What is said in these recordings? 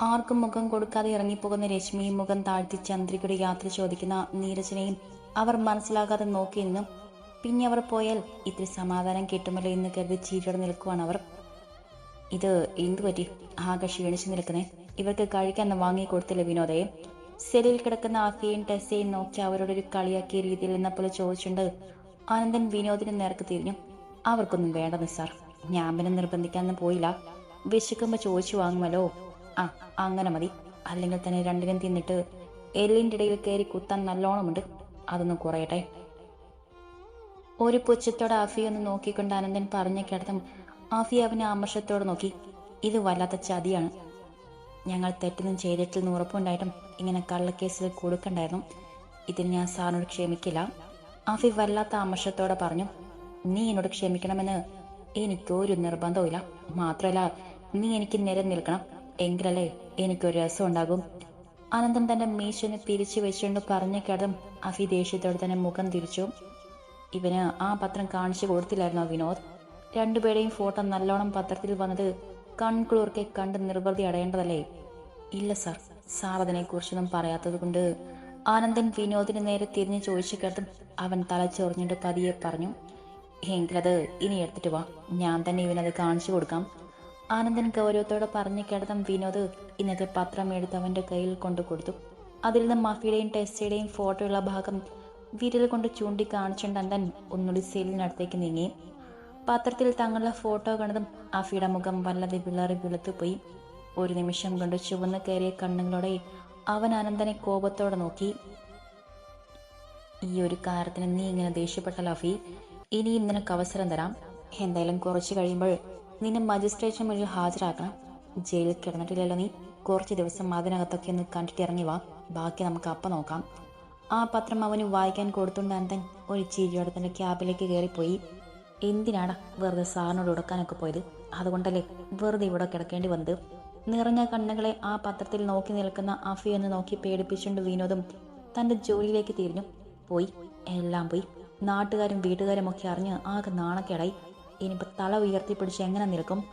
ആർക്കും മുഖം കൊടുക്കാതെ ഇറങ്ങിപ്പോകുന്ന രശ്മിയും മുഖം താഴ്ത്തി ചന്ദ്രികയുടെ യാത്ര ചോദിക്കുന്ന നീരജനെയും അവർ മനസ്സിലാകാതെ നോക്കി പിന്നെ അവർ പോയാൽ ഇത്തിരി സമാധാനം കിട്ടുമല്ലോ എന്ന് കരുതി ചീരോടെ നിൽക്കുവാണ് അവർ. ഇത് എന്തു പറ്റി? ആകെ ക്ഷീണിച്ചു നിൽക്കുന്നേ. ഇവർക്ക് കഴിക്കാൻ വാങ്ങി കൊടുത്തില്ല വിനോദയെ സെലിൽ കിടക്കുന്ന ആഫിയും ടെസ്സയും നോക്കി അവരോട് ഒരു കളിയാക്കിയ രീതിയിൽ എന്നപ്പോൾ ചോദിച്ചുകൊണ്ട് ആനന്ദൻ വിനോദിന് നേർക്ക് തിരിഞ്ഞു. അവർക്കൊന്നും വേണ്ട നിസാർ ഞാൻ പിന്നെ നിർബന്ധിക്കാനൊന്നും പോയില്ല. വിശക്കുമ്പോൾ ചോദിച്ചു വാങ്ങുമല്ലോ. ആ അങ്ങനെ മതി. അല്ലെങ്കിൽ തന്നെ രണ്ടിനും തിന്നിട്ട് എല്ലിന്റെ ഇടയിൽ കയറി കുത്താൻ നല്ലോണമുണ്ട്. അതൊന്നും കുറയട്ടെ. ഒരു പുച്ഛത്തോടെ ആഫി ഒന്ന് നോക്കിക്കൊണ്ട് അനന്തൻ പറഞ്ഞ കിടത്തും ആഫി അവനെ അമർഷത്തോടെ നോക്കി. ഇത് വല്ലാത്ത ചതിയാണ്. ഞങ്ങൾ തെറ്റൊന്നും ചെയ്തിട്ടില്ലെന്ന് ഉറപ്പുണ്ടായിട്ടും ഇങ്ങനെ കള്ളക്കേസിൽ കൊടുക്കണ്ടായിരുന്നു. ഇതിന് ഞാൻ സാറിനോട് ക്ഷമിക്കില്ല. ആഫി വല്ലാത്ത അമർഷത്തോടെ പറഞ്ഞു നീ എന്നോട് ക്ഷമിക്കണമെന്ന് എനിക്കൊരു നിർബന്ധവുമില്ല. മാത്രമല്ല നീ എനിക്ക് നിരം നിൽക്കണം. എങ്കിലല്ലേ എനിക്കൊരു രസം ഉണ്ടാകും അനന്തൻ തന്റെ മീശനെ തിരിച്ചു വെച്ചുകൊണ്ട് പറഞ്ഞ കടം അഫി ദേഷ്യത്തോടെ തന്നെ മുഖം തിരിച്ചു. ഇവന് ആ പത്രം കാണിച്ചു കൊടുത്തില്ലായിരുന്നോ വിനോദ്? രണ്ടുപേരുടെയും ഫോട്ടോ നല്ലോണം പത്രത്തിൽ വന്നത് കൺകുളിർക്കെ കണ്ട് നിർവൃതി അടയേണ്ടതല്ലേ? ഇല്ല സാർ സാർ അതിനെക്കുറിച്ചൊന്നും പറയാത്തത് കൊണ്ട് ആനന്ദൻ വിനോദിന് നേരെ തിരിഞ്ഞു ചോദിച്ചു കേട്ടും അവൻ തലച്ചൊറിഞ്ഞിട്ട് പതിയെ പറഞ്ഞു എങ്കിലത് ഇനി എടുത്തിട്ട് വാ. ഞാൻ തന്നെ ഇവനത് കാണിച്ചു കൊടുക്കാം. ആനന്ദൻ ഗൗരവത്തോടെ പറഞ്ഞു കിടന്ന വിനോദ് ഇന്നത്തെ പത്രം എടുത്ത് അവന്റെ കയ്യിൽ കൊണ്ടു കൊടുത്തു. അതിൽ നിന്ന് മഫിയുടെയും ടെസ്റ്റയുടെയും ഫോട്ടോയുള്ള ഭാഗം വിരൽ കൊണ്ട് ചൂണ്ടിക്കാണിച്ചുകൊണ്ട് അന്തൻ ഒന്നുകൂടി സെല്ലിനടുത്തേക്ക് നീങ്ങി. പത്രത്തിൽ തങ്ങളുടെ ഫോട്ടോ കണ്ടതും അഫിയുടെ മുഖം വല്ലാതെ വിളറി വെളുത്തുപോയി ഒരു നിമിഷം കൊണ്ട് ചുവന്ന് കയറിയ കണ്ണുകളോടെ അവൻ അനന്തനെ കോപത്തോടെ നോക്കി. ഈ ഒരു കാര്യത്തിന് നീ ഇങ്ങനെ ദേഷ്യപ്പെട്ടല്ലോ അഫി? ഇനിയും നിനക്ക് അവസരം തരാം. എന്തായാലും കുറച്ച് കഴിയുമ്പോൾ നിന്നെ മജിസ്ട്രേഷൻ മുന്നിൽ ഹാജരാക്കണം. ജയിലിൽ കിടന്നിട്ടില്ലല്ലോ നീ. കുറച്ച് ദിവസം അതിനകത്തൊക്കെ ഒന്ന് കണ്ടിട്ട് ഇറങ്ങി വാ. ബാക്കി നമുക്ക് അപ്പം നോക്കാം. ആ പത്രം അവന് വായിക്കാൻ കൊടുത്തുകൊണ്ട് അന്തൻ ഒരു ചിരിയോടെ തന്നെ ക്യാബിലേക്ക് കയറിപ്പോയി. എന്തിനാടാ വെറുതെ സാറിനോട് ഉടക്കാനൊക്കെ പോയത്? അതുകൊണ്ടല്ലേ വെറുതെ ഇവിടെ കിടക്കേണ്ടി വന്നത്? നിറഞ്ഞ കണ്ണുകളെ ആ പത്രത്തിൽ നോക്കി നിൽക്കുന്ന അഫി എന്ന് നോക്കി പേടിപ്പിച്ചുകൊണ്ട് വിനോദും തന്റെ ജോലിയിലേക്ക് തിരിഞ്ഞു. പോയി. എല്ലാം പോയി. നാട്ടുകാരും വീട്ടുകാരും ഒക്കെ അറിഞ്ഞ് ആകെ നാണക്കേടായി. ഇനിയിപ്പോൾ തല ഉയർത്തിപ്പിടിച്ച് എങ്ങനെ നിൽക്കും?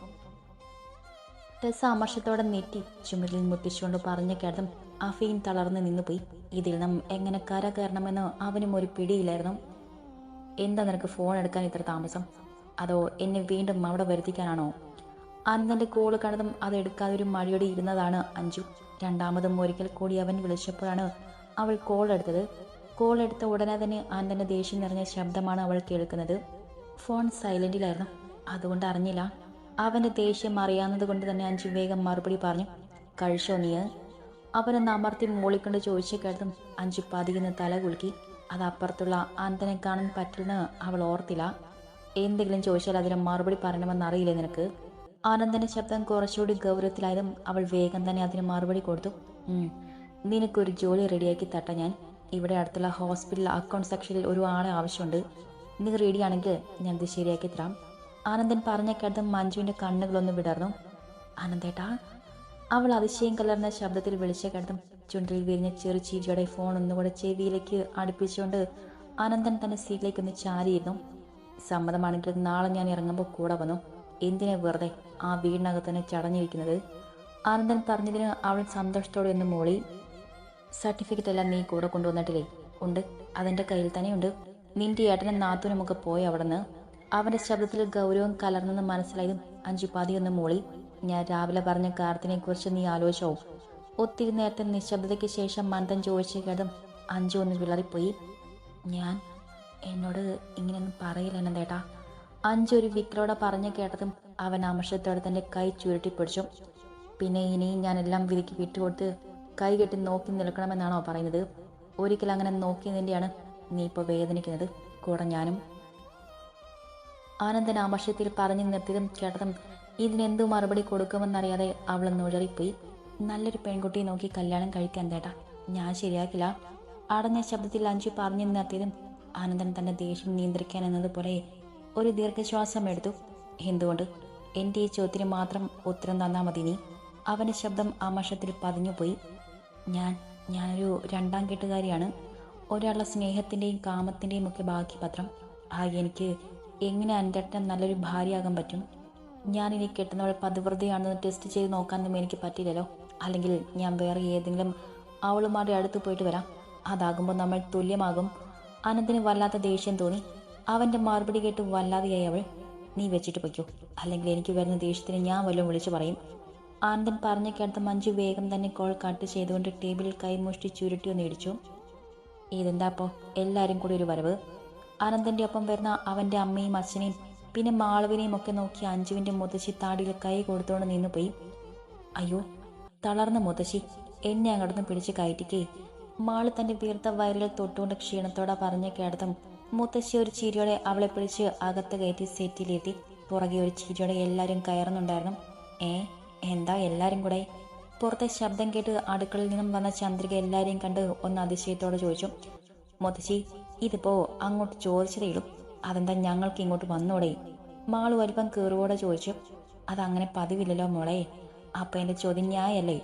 ടെസ് അമർഷത്തോടെ നെറ്റി ചുമരിൽ മുട്ടിച്ചുകൊണ്ട് പറഞ്ഞു കേട്ടതും അഫീൻ തളർന്ന് നിന്നുപോയി. ഇതിൽ നിന്നും എങ്ങനെ കര കയറണമെന്ന് അവനും ഒരു പിടിയില്ലായിരുന്നു എന്താ നിനക്ക് ഫോൺ എടുക്കാൻ ഇത്ര താമസം? അതോ എന്നെ വീണ്ടും അവിടെ വരുത്തിക്കാനാണോ? അനന്തന്റെ കോൾ കണ്ടതും അത് എടുക്കാതെ ഒരു മഴയോടെ ഇരുന്നതാണ് അഞ്ജു. രണ്ടാമതും ഒരിക്കൽ കൂടി അവൻ വിളിച്ചപ്പോഴാണ് അവൾ കോൾ എടുത്തത്. കോൾ എടുത്ത ഉടനെ തന്നെ അനന്തന്റെ ദേഷ്യം നിറഞ്ഞ ശബ്ദമാണ് അവൾ കേൾക്കുന്നത്. ഫോൺ സൈലന്റിലായിരുന്നു. അതുകൊണ്ട് അറിഞ്ഞില്ല. അവന്റെ ദേഷ്യം അറിയാവുന്നത് കൊണ്ട് തന്നെ അഞ്ചു വേഗം മറുപടി പറഞ്ഞു കഴിച്ചോ നീ? അവനെ അമർത്തി മൂളിക്കൊണ്ട് ചോദിച്ചു കേട്ടതും അഞ്ചു പതികുന്ന തല കുലുക്കി. അത് അപ്പുറത്തുള്ള അന്തനെ കാണാൻ പറ്റില്ലെന്ന് അവൾ ഓർത്തില്ല. എന്തെങ്കിലും ചോദിച്ചാൽ അതിന് മറുപടി പറയണമെന്ന് അറിയില്ലേ നിനക്ക്? ആനന്ദന്റെ ശബ്ദം കുറച്ചുകൂടി ഗൗരവത്തിലായതും അവൾ വേഗം തന്നെ അതിന് മറുപടി കൊടുത്തു നിനക്കൊരു ജോലി റെഡിയാക്കി തട്ട ഞാൻ. ഇവിടെ അടുത്തുള്ള ഹോസ്പിറ്റൽ അക്കൗണ്ട് സെക്ഷനിൽ ഒരു ആളെ ആവശ്യമുണ്ട്. നീ റെഡിയാണെങ്കിൽ ഇത് ശരിയാക്കി തരാം. ആനന്ദൻ പറഞ്ഞ കേട്ടതും മഞ്ജുവിന്റെ കണ്ണുകളൊന്ന് വിടർന്നു. ആനന്ദേട്ടാ അവൾ അതിശയം കലർന്ന ശബ്ദത്തിൽ വിളിച്ച കേട്ടതും ചുണ്ടിൽ വിരിഞ്ഞ ചെറു ചീരിയുടെ ഫോൺ ഒന്നുകൂടെ ചെവിയിലേക്ക് അടുപ്പിച്ചുകൊണ്ട് ആനന്ദൻ തന്റെ സീറ്റിലേക്ക് ഒന്ന് ചാരിയിരുന്നു. സമ്മതമാണെങ്കിൽ നാളെ ഞാൻ ഇറങ്ങുമ്പോൾ കൂടെ വന്നു. എന്തിനാ വെറുതെ ആ വീടിനകത്ത് തന്നെ ചടഞ്ഞിരിക്കുന്നത്? ആനന്ദൻ പറഞ്ഞതിന് അവൾ സന്തോഷത്തോടെ ഒന്ന് മൂളി. സർട്ടിഫിക്കറ്റ് എല്ലാം നീ കൂടെ കൊണ്ടുവന്നിട്ടില്ലേ? ഉണ്ട്. അതെന്റെ കയ്യിൽ തന്നെയുണ്ട്. നിന്റെ ഏട്ടനും നാത്തൂനുമൊക്കെ പോയി അവിടുന്ന്. അവന്റെ ശബ്ദത്തിൽ ഗൗരവം കലർന്നെന്ന് മനസ്സിലായതും അഞ്ചു പതിയൊന്ന് മൂളി ഞാൻ രാവിലെ പറഞ്ഞ കാര്യത്തിനെ കുറിച്ച് നീ ആലോചിച്ചോ. ഒത്തിരി നേരത്തെ നിശബ്ദതയ്ക്ക് ശേഷം മന്ദൻ ചോദിച്ചു കേട്ടും അഞ്ചു ഒന്ന് വിളറിപ്പോയി. ഞാൻ എന്നോട് ഇങ്ങനെയൊന്നും പറയില്ല എന്നതേട്ടാ അഞ്ചു ഒരു വിക്രോടെ പറഞ്ഞു കേട്ടതും അവൻ അമർഷത്തോടെ തന്റെ കൈ ചുരുട്ടി പിടിച്ചു. പിന്നെ ഇനിയും ഞാൻ എല്ലാം വിധിക്ക് വിട്ടുകൊടുത്ത് കൈ കെട്ടി നോക്കി നിൽക്കണമെന്നാണോ പറയുന്നത്? ഒരിക്കൽ അങ്ങനെ നോക്കിയതിന്റെയാണ് നീ ഇപ്പോൾ വേദനിക്കുന്നത് കൂടെ ഞാനും. ആനന്ദൻ ആമർഷത്തിൽ പറഞ്ഞു നിർത്തിയതും കേട്ടതും ഇതിനെന്തു മറുപടി കൊടുക്കുമെന്നറിയാതെ അവൾ നുഴറിപ്പോയി. നല്ലൊരു പെൺകുട്ടിയെ നോക്കി കല്യാണം കഴിക്കാൻ തേട്ടാ. ഞാൻ ശരിയാക്കില്ല. അടഞ്ഞ ശബ്ദത്തിൽ അഞ്ചു പറഞ്ഞു നിർത്തിയതും ആനന്ദൻ തന്റെ ദേഷ്യം നിയന്ത്രിക്കാൻ എന്നതുപോലെ ഒരു ദീർഘശ്വാസം എടുത്തു. എന്തുകൊണ്ട്? എന്റെ ഈ ചോദ്യത്തിന് മാത്രം ഉത്തരം തന്നാൽ മതി നീ. അവന്റെ ശബ്ദം ആമർഷത്തിൽ പതിഞ്ഞുപോയി. ഞാൻ ഞാനൊരു രണ്ടാം കെട്ടുകാരിയാണ്. ഒരാളുടെ സ്നേഹത്തിന്റെയും കാമത്തിന്റെയും ഒക്കെ ബാക്കി പത്രം ആ എനിക്ക് എങ്ങനെ എന്റെ അട്ടൻ നല്ലൊരു ഭാര്യയാകാൻ പറ്റും? ഞാൻ ഇനി കെട്ടുന്നവൾ പതിവ്രതയാണെന്ന് ടെസ്റ്റ് ചെയ്ത് നോക്കാനൊന്നും എനിക്ക് പറ്റില്ലല്ലോ അല്ലെങ്കിൽ ഞാൻ വേറെ ഏതെങ്കിലും അവളുമാരുടെ അടുത്ത് പോയിട്ട് വരാം. അതാകുമ്പോൾ നമ്മൾ തുല്യമാകും. അനന്തിന് വല്ലാത്ത ദേഷ്യം തോന്നി. അവന്റെ മറുപടി കേട്ട് വല്ലാതെയായി അവൾ. നീ വെച്ചിട്ട് പൊയ്ക്കോ. അല്ലെങ്കിൽ എനിക്ക് വരുന്ന ദേഷ്യത്തിന് ഞാൻ വല്ലതും വിളിച്ചു പറയും. ആനന്ദൻ പറഞ്ഞ കേട്ട മഞ്ജു വേഗം തന്നെ കോൾ കട്ട് ചെയ്തുകൊണ്ട് ടേബിളിൽ കൈമുഷ്ടി ചുരുട്ടി ഒന്ന് ഇടിച്ചു. ഇതെന്താ അപ്പോൾ എല്ലാവരും കൂടി ഒരു വരവ്. അനന്തന്റെ ഒപ്പം വരുന്ന അവന്റെ അമ്മയും അച്ഛനെയും പിന്നെ മാളവിനെയും ഒക്കെ നോക്കി അഞ്ജുവിന്റെ മുത്തശ്ശി താടിയിൽ കൈ കൊടുത്തുകൊണ്ട് നിന്നു പോയി അയ്യോ തളർന്ന മുത്തശ്ശി എന്നെ അങ്ങോട്ടൊന്ന് പിടിച്ച് കയറ്റിക്കേ. മാൾ തന്റെ വീർത്ത വയറിൽ തൊട്ടുകൊണ്ട് ക്ഷീണത്തോടെ പറഞ്ഞ കേടത്തും മുത്തശ്ശി ഒരു ചിരിയോടെ അവളെ പിടിച്ച് അകത്ത് കയറ്റി സെറ്റിലെത്തി. പുറകെ ഒരു ചിരിയോടെ എല്ലാവരും കയറുന്നുണ്ടായിരുന്നു. ഏ എന്താ എല്ലാവരും കൂടെ? പുറത്തെ ശബ്ദം കേട്ട് അടുക്കളയിൽ നിന്നും വന്ന ചന്ദ്രിക എല്ലാവരെയും കണ്ട് ഒന്ന് അതിശയത്തോടെ ചോദിച്ചു മുത്തശ്ശി ഇതിപ്പോ അങ്ങോട്ട് ചോദിച്ചതേയുള്ളൂ അതെന്താ ഞങ്ങൾക്ക് ഇങ്ങോട്ട് വന്നോടെ? മാൾ വലിപ്പം കീറുവോടെ ചോദിച്ചു അതങ്ങനെ പതിവില്ലല്ലോ മോളെ. അപ്പൊ എന്റെ ചോദ്യം ന്യായല്ലേ?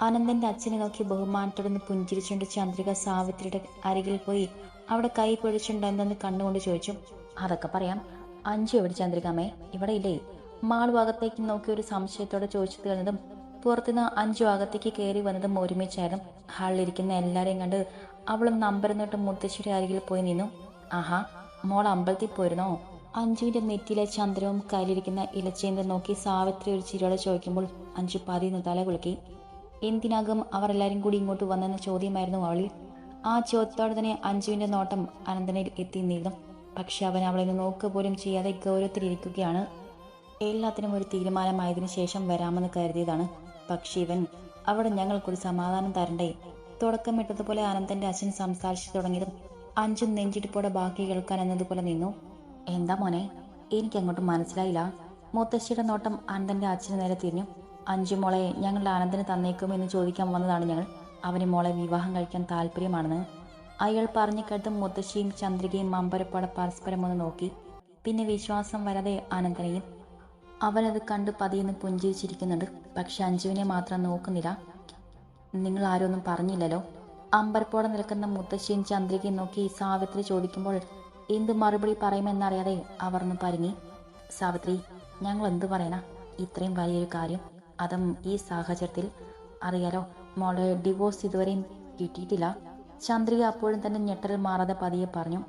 അനന്തന്റെ അച്ഛനെ നോക്കി ബഹുമാനത്തോടൊന്ന് പുഞ്ചിരിച്ചുകൊണ്ട് ചന്ദ്രിക സാവിത്രിയുടെ അരികിൽ പോയി അവിടെ കൈ പൊഴിച്ചുണ്ട് കണ്ണുകൊണ്ട് ചോദിച്ചു അതൊക്കെ പറയാം. അഞ്ചു എവിടെ ചന്ദ്രികമ്മേ ഇവിടെ ഇല്ലേ? മാൾ ഭാഗത്തേക്ക് നോക്കി ഒരു സംശയത്തോടെ ചോദിച്ചു തീർന്നതും പുറത്തുനിന്ന് അഞ്ചു അകത്തേക്ക് കയറി വന്നതും ഒരുമിച്ചായിരുന്നു ഹാളിലിരിക്കുന്ന എല്ലാരെയും കണ്ട് അവളും നമ്പരുന്നിട്ട് മുത്തശ്ശിയുടെ അരികിൽ പോയി നിന്നു. ആഹാ മോൾ അമ്പലത്തിൽ പോയിരുന്നോ? അഞ്ചുവിന്റെ നെറ്റിയിലെ ചന്ദ്രവും കയ്യിലിരിക്കുന്ന ഇലച്ചേന്ദ്രൻ നോക്കി സാവിത്രി ഒരു ചിരിയോടെ ചോദിക്കുമ്പോൾ അഞ്ചു പതിന്ന് തല കുലുക്കി. എന്തിനകം അവർ എല്ലാവരും കൂടി ഇങ്ങോട്ട് വന്നെന്ന ചോദ്യമായിരുന്നു അവളിൽ. ആ ചോദ്യത്തോടെ തന്നെ അഞ്ജുവിന്റെ നോട്ടം അനന്തനയിൽ എത്തി നീളും പക്ഷെ അവൻ അവളെ നോക്ക് നോക്കുക പോലും ചെയ്യാതെ ഗൗരവത്തിലിരിക്കുകയാണ്. എല്ലാത്തിനും ഒരു തീരുമാനമായതിനു ശേഷം വരാമെന്ന് കരുതിയതാണ് പക്ഷേ ഇവൻ അവിടെ ഞങ്ങൾക്കൊരു സമാധാനം തരണ്ടേ? തുടക്കമിട്ടതുപോലെ ആനന്ദന്റെ അച്ഛൻ സംസാരിച്ചു തുടങ്ങിയതും അഞ്ചും നെഞ്ചിടിപ്പോടെ ബാക്കി കേൾക്കാൻ എന്നതുപോലെ നിന്നു. എന്താ മോനെ എനിക്കങ്ങോട്ട് മനസ്സിലായില്ല. മുത്തശ്ശിയുടെ നോട്ടം ആനന്ദന്റെ അച്ഛന് നേരെ തിരിഞ്ഞു. അഞ്ചു മോളെ ഞങ്ങളുടെ ആനന്ദന് തന്നേക്കും എന്ന് ചോദിക്കാൻ വന്നതാണ് ഞങ്ങൾ. അവന് മോളെ വിവാഹം കഴിക്കാൻ താല്പര്യമാണെന്ന് അയാൾ പറഞ്ഞു കേട്ടും മുത്തശ്ശിയും ചന്ദ്രികയും അമ്പരപ്പോടെ പരസ്പരം ഒന്ന് നോക്കി. പിന്നെ വിശ്വാസം വരാതെ അനന്തനെയും അവനത് കണ്ട് പതിയെന്ന് പുഞ്ചിരിച്ചിരിക്കുന്നുണ്ട്. പക്ഷെ അഞ്ജുവിനെ മാത്രം നോക്കുന്നില്ല. നിങ്ങൾ ആരൊന്നും പറഞ്ഞില്ലല്ലോ? അമ്പരപ്പോടെ നിൽക്കുന്ന മുത്തശ്ശിയും ചന്ദ്രികയും നോക്കി സാവിത്രി ചോദിക്കുമ്പോൾ എന്ത് മറുപടി പറയുമെന്നറിയാതെ അവർ ഒന്ന് പരുങ്ങി. സാവിത്രി ഞങ്ങൾ എന്തു പറയണ? ഇത്രയും വലിയൊരു കാര്യം. അതും ഈ സാഹചര്യത്തിൽ. അറിയാലോ മോളെ ഡിവോഴ്സ് ഇതുവരെയും കിട്ടിയിട്ടില്ല. ചന്ദ്രിക അപ്പോഴും തന്നെ ഞെട്ടൽ മാറാതെ പതിയെ പറഞ്ഞു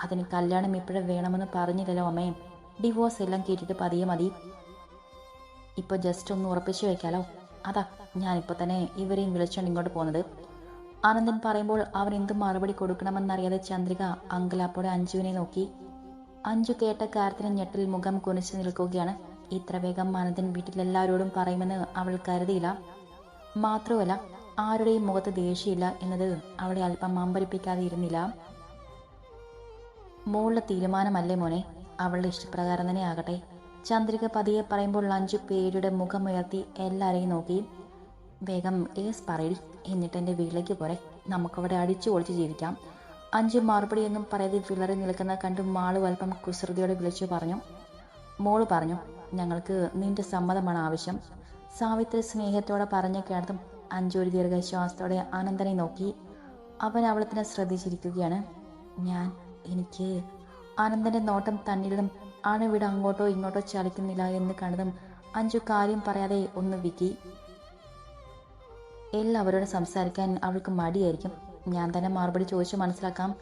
അതിന് കല്യാണം ഇപ്പോഴും വേണമെന്ന് പറഞ്ഞില്ലല്ലോ അമ്മേ. ഡിവോഴ്സ് എല്ലാം കേട്ടിട്ട് പതിയെ മതി. ഇപ്പോൾ ജസ്റ്റ് ഒന്ന് ഉറപ്പിച്ചു വെക്കാലോ. അതാ ഞാനിപ്പോൾ തന്നെ ഇവരെയും വിളിച്ചുകൊണ്ട് ഇങ്ങോട്ട് പോകുന്നത് ആനന്ദൻ പറയുമ്പോൾ അവൻ എന്ത് മറുപടി കൊടുക്കണമെന്നറിയാതെ ചന്ദ്രിക അങ്കലാപ്പോടെ അഞ്ജുവിനെ നോക്കി. അഞ്ജു കേട്ട കാര്യത്തിന് ഞെട്ടിൽ മുഖം കുനിച്ചു നിൽക്കുകയാണ്. ഇത്ര വേഗം ആനന്ദൻ വീട്ടിലെല്ലാവരോടും പറയുമെന്ന് അവൾ കരുതിയില്ല. മാത്രമല്ല ആരുടെയും മുഖത്ത് ദേഷ്യമില്ല എന്നത് അവളെ അല്പം അമ്പരിപ്പിക്കാതെ ഇരുന്നില്ല മോളുടെ തീരുമാനമല്ലേ മോനെ? അവളുടെ ഇഷ്ടപ്രകാരം തന്നെ ആകട്ടെ. ചന്ദ്രിക പതിയെ പറയുമ്പോൾ അഞ്ചു പേരുടെ മുഖമുയർത്തി എല്ലാവരെയും നോക്കി. വേഗം ഏസ് പറയിൽ എന്നിട്ട് എന്റെ വീട്ടിലേക്ക് പോരെ. നമുക്കവിടെ അടിച്ചു പൊളിച്ച് ജീവിക്കാം. അഞ്ചു മറുപടിയൊന്നും പറയാതെ വിളറി നിൽക്കുന്ന കണ്ട് മാൾ അല്പം കുസൃതിയോടെ വിളിച്ചു പറഞ്ഞു. മോൾ പറഞ്ഞു ഞങ്ങൾക്ക് നിന്റെ സമ്മതമാണ് ആവശ്യം. സാവിത്രി സ്നേഹത്തോടെ പറഞ്ഞു കേട്ടതും അഞ്ചു ഒരു ദീർഘശ്വാസത്തോടെ ആനന്ദനെ നോക്കി. അവൻ അവളെ തന്നെ ശ്രദ്ധിച്ചിരിക്കുകയാണ്. ഞാൻ എനിക്ക് ആനന്ദന്റെ നോട്ടം തന്നിലും അണുവിട അങ്ങോട്ടോ ഇങ്ങോട്ടോ ചലിക്കുന്നില്ല എന്ന് കണ്ടതും അഞ്ചു കാര്യം പറയാതെ ഒന്ന് വിക്കി എല്ലാവരോടും സംസാരിക്കാൻ അവൾക്ക് മടിയായിരിക്കും. ഞാൻ തന്നെ മറുപടി ചോദിച്ചു മനസ്സിലാക്കാം.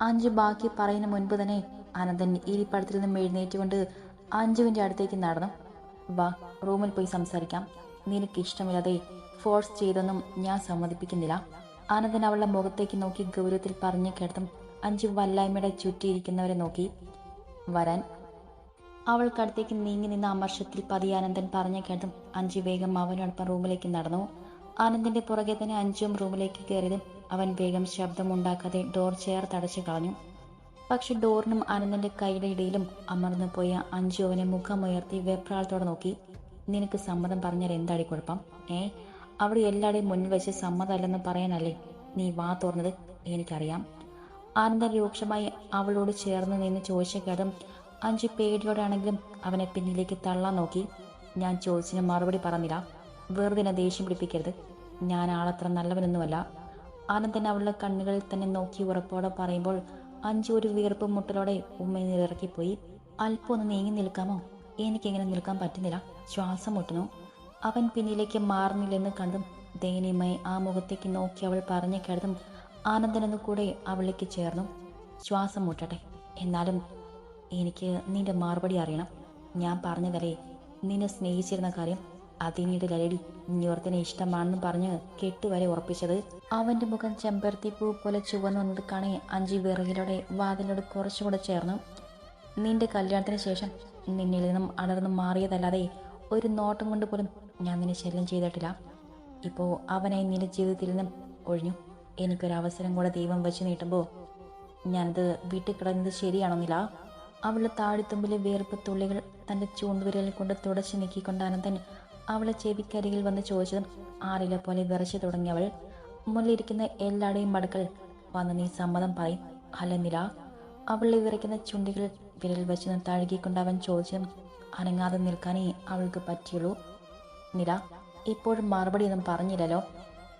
അഞ്ചു ബാക്കി പറയുന്ന മുൻപ് തന്നെ അനന്തൻ ഇരിപ്പടത്തിൽ നിന്നും എഴുന്നേറ്റുകൊണ്ട് അഞ്ജുവിന്റെ അടുത്തേക്ക് നടന്നു. വാ റൂമിൽ പോയി സംസാരിക്കാം. നിനക്ക് ഇഷ്ടമില്ലാതെ ഫോഴ്സ് ചെയ്തൊന്നും ഞാൻ സമ്മതിപ്പിക്കുന്നില്ല. അനന്തൻ അവളുടെ മുഖത്തേക്ക് നോക്കി ഗൗരവത്തിൽ പറഞ്ഞു കേട്ടതും അഞ്ചു വല്ലായ്മയുടെ ചുറ്റിയിരിക്കുന്നവരെ നോക്കി വരാൻ അവൾക്കടുത്തേക്ക് നീങ്ങി നിന്ന അമർഷത്തിൽ പതിയാനന്ദൻ പറഞ്ഞ കേട്ടതും അഞ്ചു വേഗം അവനോടൊപ്പം റൂമിലേക്ക് നടന്നു. ആനന്ദിന്റെ പുറകെ തന്നെ അഞ്ചും റൂമിലേക്ക് കയറിയതും അവൻ വേഗം ശബ്ദമുണ്ടാക്കാതെ ഡോർ ചെയർ തടച്ചു കളഞ്ഞു. പക്ഷെ ഡോറിനും ആനന്ദന്റെ കൈയുടെ ഇടയിലും അമർന്നു പോയ അഞ്ചു അവനെ മുഖമുയർത്തി വെപ്രാളത്തോടെ നോക്കി. നിനക്ക് സമ്മതം പറഞ്ഞാൽ എന്താടി കുഴപ്പം? ഏ? അവിടെ എല്ലാവരുടെയും വെച്ച് സമ്മതമല്ലെന്ന് പറയാനല്ലേ നീ വാ തോർന്നത് എനിക്കറിയാം. ആനന്ദൻ രൂക്ഷമായി അവളോട് ചേർന്ന് നിന്ന് ചോദിച്ച കേട്ടും അഞ്ചു പേടിയോടാണെങ്കിലും അവനെ പിന്നിലേക്ക് തള്ളാൻ നോക്കി. ഞാൻ ചോദിച്ചതിന് മറുപടി പറഞ്ഞില്ല. വെറുതെ ദേഷ്യം പിടിപ്പിക്കരുത്. ഞാൻ ആളത്ര നല്ലവനൊന്നുമല്ല. ആനന്ദൻ അവളുടെ കണ്ണുകളിൽ തന്നെ നോക്കി ഉറപ്പോടെ പറയുമ്പോൾ അഞ്ചു ഒരു വീർപ്പ് മുട്ടലോടെ ഉമ്മയിൽ നിറക്കിപ്പോയി അല്പം ഒന്ന് നീങ്ങി നിൽക്കാമോ? എനിക്കിങ്ങനെ നിൽക്കാൻ പറ്റുന്നില്ല? ശ്വാസം മുട്ടുന്നു അവൻ പിന്നിലേക്ക് മാറുന്നില്ലെന്ന് കണ്ടും ദയനീയമായി ആ മുഖത്തേക്ക് നോക്കി അവൾ പറഞ്ഞു കിടന്നും ആനന്ദനെന്നു കൂടെ അവളിലേക്ക് ചേർന്നു. ശ്വാസം മുട്ടട്ടെ. എന്നാലും എനിക്ക് നിന്റെ മറുപടി അറിയണം. ഞാൻ പറഞ്ഞതല്ലേ നിന്നെ സ്നേഹിച്ചിരുന്ന കാര്യം അതിനീട് ലലടി നിയോർത്തിനെ ഇഷ്ടമാണെന്ന് പറഞ്ഞ് കെട്ടുവരെ ഉറപ്പിച്ചത്. അവന്റെ മുഖം ചെമ്പരത്തി പൂ പോലെ ചുവന്നു വന്നത് കാണി അഞ്ചു വിറകിലൂടെ വാതിലോട് കുറച്ചുകൂടെ ചേർന്നു. നിന്റെ കല്യാണത്തിന് ശേഷം നിന്നിൽ നിന്നും അടർന്നു മാറിയതല്ലാതെ ഒരു നോട്ടം കൊണ്ട് പോലും ഞാൻ നിന്നെ ശല്യം ചെയ്തിട്ടില്ല. ഇപ്പോൾ അവനായി നിന്റെ ജീവിതത്തിൽ നിന്നും ഒഴിഞ്ഞു. എനിക്കൊരവസരം കൂടെ ദൈവം വെച്ച് നീട്ടുമ്പോൾ ഞാനത് വീട്ടിൽ കിടന്നത് ശരിയാണെന്നില്ല. അവളുടെ താടിത്തുമ്പിലെ വേർപ്പ് തുള്ളികൾ തന്റെ ചൂണ്ടുവിരലിൽ കൊണ്ട് തുടച്ചു നീക്കിക്കൊണ്ട് അനന്തൻ അവളെ ചെവിക്കരികിൽ വന്ന് ചോദിച്ചതും ആറിലെ പോലെ വിറച്ചു തുടങ്ങിയവൾ മുന്നിലിരിക്കുന്ന എല്ലാടെയും മടക്കൽ വന്ന് നീ സമ്മതം പറയും അല്ലെന്നില്ല. അവളെ വിറയ്ക്കുന്ന ചുണ്ടികൾ വിരൽ വെച്ച് തഴുകിക്കൊണ്ട് അവൻ ചോദിച്ചതും അനങ്ങാതെ നിൽക്കാനേ അവൾക്ക് പറ്റിയുള്ളൂ. നില ഇപ്പോഴും മറുപടി ഒന്നും പറഞ്ഞില്ലല്ലോ.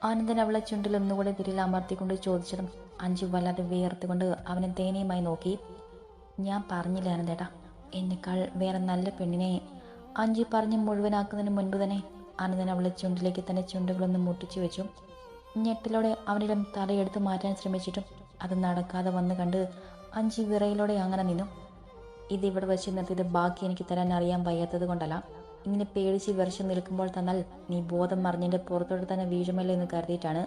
ആനന്ദൻ അവളെ ചുണ്ടിൽ ഒന്നുകൂടെ തിരിൽ അമർത്തിക്കൊണ്ട് ചോദിച്ചതും അഞ്ചു വല്ലാതെ വേർത്തുകൊണ്ട് അവനെ ദയനീയമായി നോക്കി. ഞാൻ പറഞ്ഞില്ല ആനന്ദേട്ടാ. എന്നെക്കാൾ വേറെ നല്ല പെണ്ണിനെ അഞ്ചു പറഞ്ഞ് മുഴുവനാക്കുന്നതിന് മുൻപ് തന്നെ ആനന്ദൻ അവളെ ചുണ്ടിലേക്ക് തന്നെ ചുണ്ടുകളൊന്ന് മുട്ടിച്ചു വെച്ചു. ഞെട്ടിലോടെ അവനിലും തലയെടുത്ത് മാറ്റാൻ ശ്രമിച്ചിട്ടും അത് നടക്കാതെ വന്ന് കണ്ട് അഞ്ചി വിറയിലൂടെ അങ്ങനെ നിന്നു. ഇതിവിടെ വെച്ച് നിർത്തിയത് ബാക്കി എനിക്ക് തരാൻ അറിയാൻ വയ്യാത്തത് കൊണ്ടല്ല. ഇങ്ങനെ പേടിച്ച് വിറച്ച് നിൽക്കുമ്പോൾ തന്നാൽ നീ ബോധം മറിഞ്ഞതിന്റെ പുറത്തോട്ട് തന്നെ വീഴുമല്ലോ എന്ന് കരുതിയിട്ടാണ്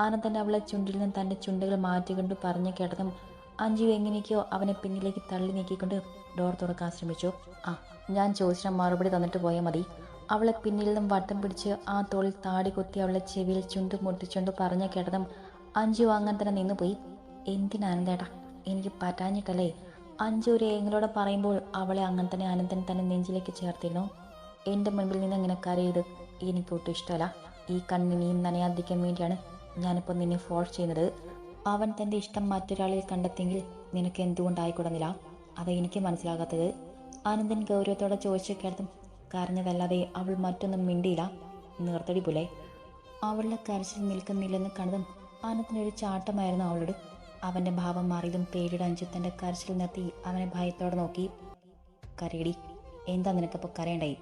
ആനന്ദൻ അവളെ ചുണ്ടിൽ നിന്ന് തന്റെ ചുണ്ടുകൾ മാറ്റിക്കൊണ്ട് പറഞ്ഞു കേട്ടതും അഞ്ജു എങ്ങനെയൊക്കെയോ അവനെ പിന്നിലേക്ക് തള്ളി നീക്കിക്കൊണ്ട് ഡോർ തുറക്കാൻ ശ്രമിച്ചു. ആ ഞാൻ ചോദിച്ച മറുപടി തന്നിട്ട് പോയാൽ മതി. അവളെ പിന്നിൽ നിന്നും വട്ടം പിടിച്ച് ആ തോളിൽ താടി കൊത്തി അവളെ ചെവിയിൽ ചുണ്ട് മുട്ടിച്ചുകൊണ്ട് പറഞ്ഞു കേട്ടതും അഞ്ജു അങ്ങനെ തന്നെ നിന്ന് നിന്നുപോയി. എന്തിനാനന്ദേട്ടാ എനിക്ക് പറ്റാഞ്ഞിട്ടല്ലേ? അഞ്ചു ഒരു ഏങ്ങളോട് പറയുമ്പോൾ അവളെ അങ്ങനെ തന്നെ അനന്തൻ തന്നെ നെഞ്ചിലേക്ക് ചേർത്തിരുന്നു. എന്റെ മുൻപിൽ നിന്ന് ഇങ്ങനെ കരയത് എനിക്കൊട്ടും ഇഷ്ടമല്ല. ഈ കണ്ണിനെയും നനയാതിരിക്കാൻ വേണ്ടിയാണ് ഞാനിപ്പോൾ നിന്നെ ഫോഴ്സ് ചെയ്യുന്നത്. അവൻ തന്റെ ഇഷ്ടം മറ്റൊരാളിൽ കണ്ടെത്തിയെങ്കിൽ നിനക്ക് എന്തുകൊണ്ടായിക്കൊടുന്നില്ല അത് എനിക്ക് മനസ്സിലാകാത്തത്. ആനന്ദൻ ഗൗരവത്തോടെ ചോദിച്ചു കേട്ടതും കരഞ്ഞതല്ലാതെ അവൾ മറ്റൊന്നും മിണ്ടിയില്ല. നിർത്തടി പോലെ അവളുടെ കരച്ചിൽ നിൽക്കുന്നില്ലെന്ന് കണ്ടതും ആനന്ദനൊരു ചാട്ടമായിരുന്നു അവളോട്. അവന്റെ ഭാവം മാറിയതും പേടിയുടെ തന്റെ കരച്ചിൽ നിർത്തി അവനെ ഭയത്തോടെ നോക്കി. കരയടി എന്താ നിനക്കപ്പോൾ കരയണ്ടായി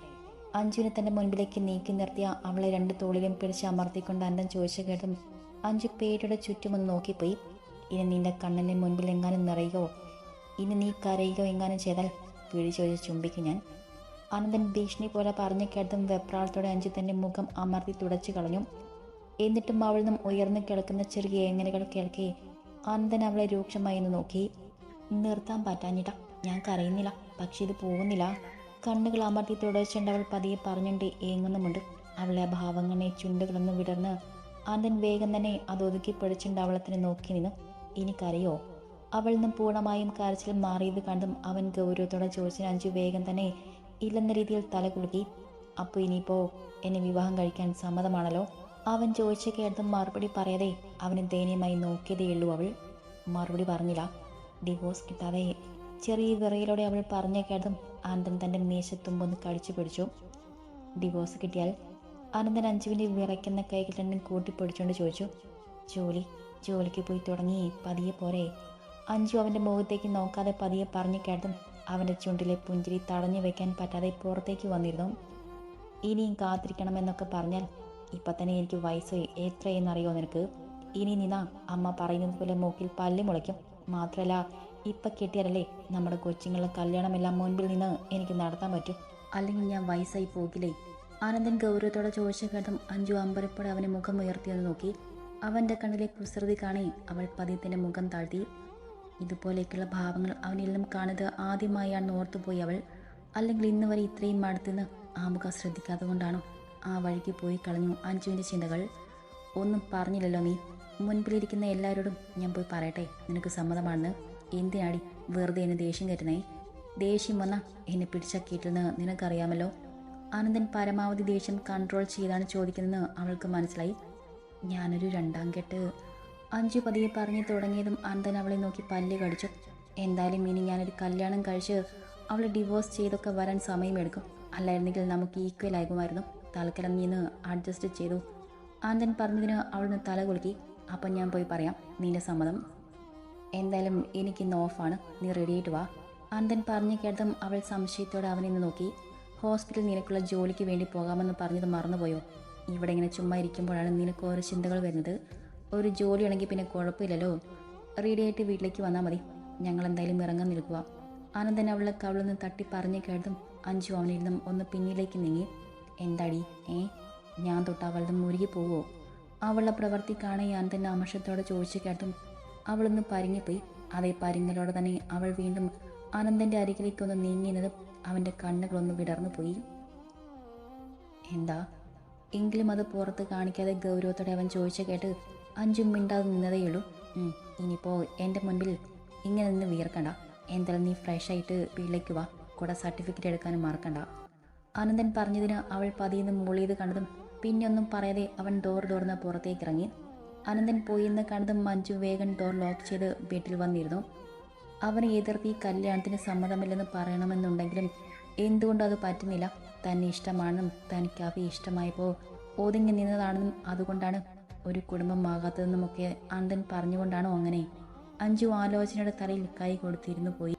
അഞ്ജുവിനെ തന്റെ മുൻപിലേക്ക് നീക്കി നിർത്തിയ അവളെ രണ്ട് തോളിലും പിടിച്ച് അമർത്തിക്കൊണ്ട് അന്തം ചോദിച്ചു കേട്ടും അഞ്ചു പേരുടെ ചുറ്റുമൊന്ന് നോക്കിപ്പോയി. ഇനി നിന്റെ കണ്ണിന്റെ മുൻപിൽ എങ്ങാനും നിറയുകയോ ഇനി നീ കരയുകയോ എങ്ങാനും ചെയ്താൽ പിടി ചോദിച്ച് ചുംബിക്കും ഞാൻ. അനന്തൻ ഭീഷണി പോലെ പറഞ്ഞു കേട്ടതും വെപ്രാളത്തോടെ അഞ്ചു തന്റെ മുഖം അമർത്തി തുടച്ചു കളഞ്ഞു. എന്നിട്ടും അവൾ നിന്നും ഉയർന്നു കിടക്കുന്ന ചെറിയ ഏങ്ങലുകൾ കേൾക്കെ അനന്തൻ അവളെ രൂക്ഷമായി നോക്കി. നിർത്താൻ പറ്റാഞ്ഞിട്ട ഞാൻ കരയുന്നില്ല പക്ഷെ ഇത് പോകുന്നില്ല. കണ്ണുകൾ അമർത്തി തുടച്ചുകൊണ്ട് അവൾ പതിയെ പറഞ്ഞുകൊണ്ട് ഏങ്ങുന്നുമുണ്ട്. അവളെ ഭാവങ്ങളെ ചുണ്ടുകളൊന്ന് വിടർന്ന് അതൻ വേഗം തന്നെ അത് ഒതുക്കി പിടിച്ചുകൊണ്ട് അവളത്തിന് നോക്കി നിന്നു. എനിക്കറിയോ? അവൾ നിന്നും പൂർണമായും കരച്ചിൽ മാറിയത് കണ്ടും അവൻ ഗൗരവത്തോടെ ചോദിച്ച അഞ്ചു വേഗം തന്നെ ഇല്ലെന്ന രീതിയിൽ തല കുലുക്കി. അപ്പോൾ ഇനിയിപ്പോൾ എന്നെ വിവാഹം കഴിക്കാൻ സമ്മതമാണല്ലോ? അവൻ ചോദിച്ച കേട്ടതും മറുപടി പറയാതെ അവനെ ദയനീയമായി നോക്കിയതേയുള്ളൂ അവൾ. മറുപടി പറഞ്ഞില്ല. ഡിവോഴ്സ് കിട്ടാതെ ചെറിയ വിറയിലൂടെ അവൾ പറഞ്ഞ കേട്ടതും ആനന്ദൻ തന്റെ മേശത്തുമ്പൊന്ന് കടിച്ചു പിടിച്ചു. ഡിവോഴ്സ് കിട്ടിയാൽ ആനന്ദൻ അഞ്ജുവിന്റെ വിറയ്ക്കുന്ന കൈകൾ രണ്ടും കൂട്ടിപ്പിടിച്ചുകൊണ്ട് ചോദിച്ചു ജോലി ജോലിക്ക് പോയി തുടങ്ങി പതിയെ പോരെ? അഞ്ജു അവന്റെ മുഖത്തേക്ക് നോക്കാതെ പതിയെ പറഞ്ഞു കേട്ടതും അവന്റെ ചുണ്ടിലെ പുഞ്ചിരി തടഞ്ഞു വെക്കാൻ പറ്റാതെ പുറത്തേക്ക് വന്നിരുന്നു. ഇനിയും കാത്തിരിക്കണമെന്നൊക്കെ പറഞ്ഞാൽ ഇപ്പം തന്നെ എനിക്ക് വയസ്സ് എത്രയെന്നറിയോ നിനക്ക്? ഇനി നിന അമ്മ പറയുന്നത് പോലെ മൂക്കിൽ പല്ല് മുളയ്ക്കും. മാത്രമല്ല ഇപ്പം കിട്ടിയാലല്ലേ നമ്മുടെ കല്യാണം എല്ലാം മുൻപിൽ നിന്ന് എനിക്ക് നടത്താൻ പറ്റും? അല്ലെങ്കിൽ ഞാൻ വയസ്സായി പോകില്ലേ? ആനന്ദൻ ഗൗരവത്തോടെ ചോദിച്ച കേട്ടും അഞ്ചു അമ്പരപ്പോടെ അവനെ മുഖം ഉയർത്തിയെന്ന് നോക്കി. അവന്റെ കണ്ണിലെ കുസൃതി കാണി അവൾ പതിയത്തിന്റെ മുഖം താഴ്ത്തി. ഇതുപോലെയൊക്കെയുള്ള ഭാവങ്ങൾ നിന്നും കാണുന്നത് ആദ്യമായാണ് ഓർത്തുപോയി അവൾ. അല്ലെങ്കിൽ ഇന്ന് വരെ ഇത്രയും അടുത്തുനിന്ന് ആ മുഖം ശ്രദ്ധിക്കാതെ കൊണ്ടാണോ? ആ വഴിക്ക് പോയി കളഞ്ഞു അഞ്ജുവിന്റെ ചിന്തകൾ. ഒന്നും പറഞ്ഞില്ലല്ലോ നീ. മുൻപിലിരിക്കുന്ന എല്ലാവരോടും ഞാൻ പോയി പറയട്ടെ. നിനക്ക് സമ്മതമാണെന്ന്. എന്തിനാടി വെറുതെ എന്നെ ദേഷ്യം കയറ്റുന്നേ? ദേഷ്യം വന്ന എന്നെ പിടിച്ചക്കിയിട്ടെന്ന് നിനക്കറിയാമല്ലോ? ആനന്ദൻ പരമാവധി ദേഷ്യം കൺട്രോൾ ചെയ്താണ് ചോദിക്കുന്നതെന്ന് അവൾക്ക് മനസ്സിലായി. ഞാനൊരു രണ്ടാം കെട്ട്. അഞ്ചു പതിയെ പറഞ്ഞു തുടങ്ങിയതും അനന്തൻ അവളെ നോക്കി പല്ല് കടിച്ചു. എന്തായാലും ഇനി ഞാനൊരു കല്യാണം കഴിച്ച് അവളെ ഡിവോഴ്സ് ചെയ്തൊക്കെ വരാൻ സമയമെടുക്കും അല്ലായിരുന്നെങ്കിൽ നമുക്ക് ഈക്വൽ ആകുമായിരുന്നു. തൽക്കാലം നീ അഡ്ജസ്റ്റ് ചെയ്തു. ആനന്ദൻ പറഞ്ഞതിന് അവളിന്ന് തല കുലുക്കി. അപ്പം ഞാൻ പോയി പറയാം. നിന്റെ സമ്മതം. എന്തായാലും എനിക്കിന്ന് ഓഫാണ്. നീ റെഡിയായിട്ട് വാ. അന്തൻ പറഞ്ഞു കേട്ടതും അവൾ സംശയത്തോടെ അവനെ നോക്കി. ഹോസ്പിറ്റലിൽ നിനക്കുള്ള ജോലിക്ക് വേണ്ടി പോകാമെന്ന് പറഞ്ഞത് മറന്നുപോയോ? ഇവിടെ ഇങ്ങനെ ചുമ്മാ ഇരിക്കുമ്പോഴാണ് നിനക്ക് ഓരോ ചിന്തകൾ വരുന്നത്. ഒരു ജോലിയാണെങ്കിൽ പിന്നെ കുഴപ്പമില്ലല്ലോ. റെഡി ആയിട്ട് വീട്ടിലേക്ക് വന്നാൽ മതി. ഞങ്ങൾ എന്തായാലും ഇറങ്ങാൻ നിൽക്കുക. ആനന്ദൻ അവളെ കവിളിൽ നിന്ന് തട്ടി പറഞ്ഞു കേട്ടതും അഞ്ചു അവനിൽ നിന്നും ഒന്ന് പിന്നിലേക്ക് നീങ്ങി. എന്താടി? ഏ? ഞാൻ തൊട്ട് അവളുടെ മുരുകി പോവോ? അവളുടെ പ്രവൃത്തി കാണാൻ ആനന്ദൻ അമർഷത്തോടെ ചോദിച്ചു കേട്ടതും അവളൊന്ന് പരിങ്ങിപ്പോയി. അതേ പരിങ്ങലോടെ തന്നെ അവൾ വീണ്ടും ആനന്ദന്റെ അരികിലേക്ക് ഒന്ന് നീങ്ങിയത് അവന്റെ കണ്ണുകളൊന്ന് വിടർന്നു പോയി. എന്താ? എങ്കിലും അത് പുറത്ത് കാണിക്കാതെ ഗൗരവത്തോടെ അവൻ ചോദിച്ച കേട്ട് അഞ്ചും മിണ്ടാതെ നിന്നതേയുള്ളൂ. ഇനിയിപ്പോ എന്റെ മുൻപിൽ ഇങ്ങനെ നിന്ന് വിയർക്കണ്ട. എന്തായാലും നീ ഫ്രഷ് ആയിട്ട് വീട്ടിലേക്ക് വാ. കൂടെ സർട്ടിഫിക്കറ്റ് എടുക്കാനും മറക്കണ്ട. അനന്തൻ പറഞ്ഞതിന് അവൾ പതിയെന്ന് മൂളിയത് കണ്ടതും പിന്നെ ഒന്നും പറയാതെ അവൻ ഡോർ ഡോർന്ന് പുറത്തേക്ക് ഇറങ്ങി. അനന്തൻ പോയി എന്ന് കണ്ടതും മഞ്ജു വേഗം ഡോർ ലോക്ക് ചെയ്ത് വീട്ടിൽ വന്നിരുന്നു. അവനെ എതിർത്ത് ഈ കല്യാണത്തിന് സമ്മതമില്ലെന്ന് പറയണമെന്നുണ്ടെങ്കിലും എന്തുകൊണ്ടും അത് പറ്റുന്നില്ല. തന്നെ ഇഷ്ടമാണെന്നും തനിക്ക് അവ ഇഷ്ടമായപ്പോൾ ഒതുങ്ങി നിന്നതാണെന്നും അതുകൊണ്ടാണ് ഒരു കുടുംബമാകാത്തതെന്നുമൊക്കെ അനന്തൻ പറഞ്ഞുകൊണ്ടാണോ അങ്ങനെ? അഞ്ചു ആലോചനയുടെ തലയിൽ കൈ കൊടുത്തിരുന്നു പോയി.